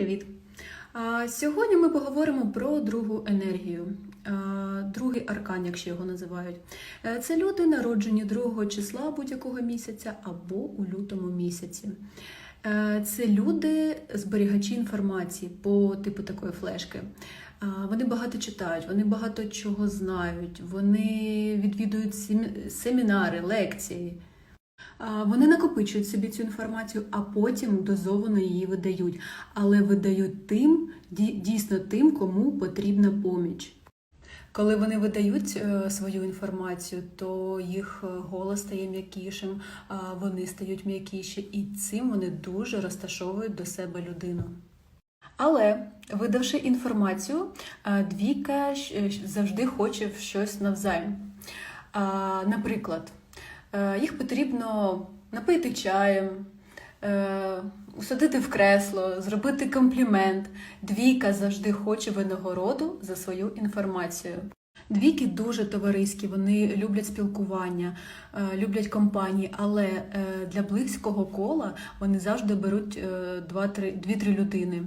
привіт! Сьогодні ми поговоримо про другу енергію, другий аркан, якщо його називають. Е, Це люди, народжені 2 числа будь-якого місяця або у лютому місяці. Е, Це люди, зберігачі інформації по типу такої флешки. Вони багато читають, вони багато чого знають, вони відвідують семінари, лекції. Вони накопичують собі цю інформацію, а потім дозовано її видають. Але видають тим, дійсно тим, кому потрібна поміч. Коли вони видають е, свою інформацію, то їх е, голос стає м'якішим, вони стають м'якіші, і цим вони дуже розташовують до себе людину. Але, видавши інформацію, е, двійка завжди хоче в щось навзаєм. Наприклад, їх потрібно напити чаєм, е, усадити в кресло, зробити комплімент. Двійка завжди хоче винагороду за свою інформацію. Двійки дуже товариські, вони люблять спілкування, е, люблять компанії, але е, для близького кола вони завжди беруть е, два-три- дві-три людини.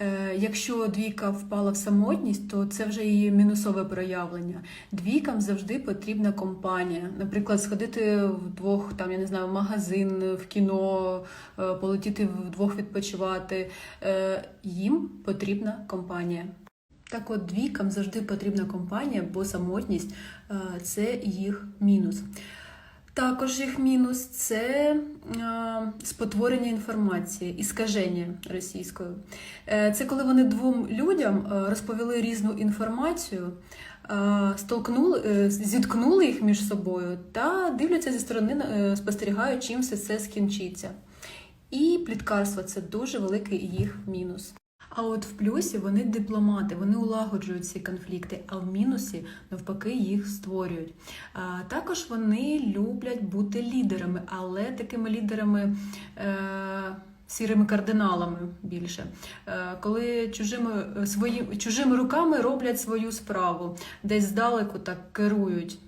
Е, Якщо двійка впала в самотність, то це вже її мінусове проявлення. Двійкам завжди потрібна компанія. Наприклад, сходити вдвох, там я не знаю, в магазин, в кіно, е, полетіти вдвох відпочивати. Е, Їм потрібна компанія. Так от двійкам завжди потрібна компанія, бо самотність це їх мінус. Також їх мінус це е, спотворення інформації, іскаження російською. Е, Це коли вони двом людям е, розповіли різну інформацію, столкнули, зіткнули їх між собою та дивляться зі сторони, спостерігають, чим все це скінчиться. І пліткарство це дуже великий їх мінус. А от в плюсі вони дипломати, вони улагоджують ці конфлікти, а в мінусі навпаки їх створюють. А, також вони люблять бути лідерами, але такими лідерами. Е- Сірими кардиналами більше, Е, коли чужими, свої, чужими руками роблять свою справу, десь здалеку так керують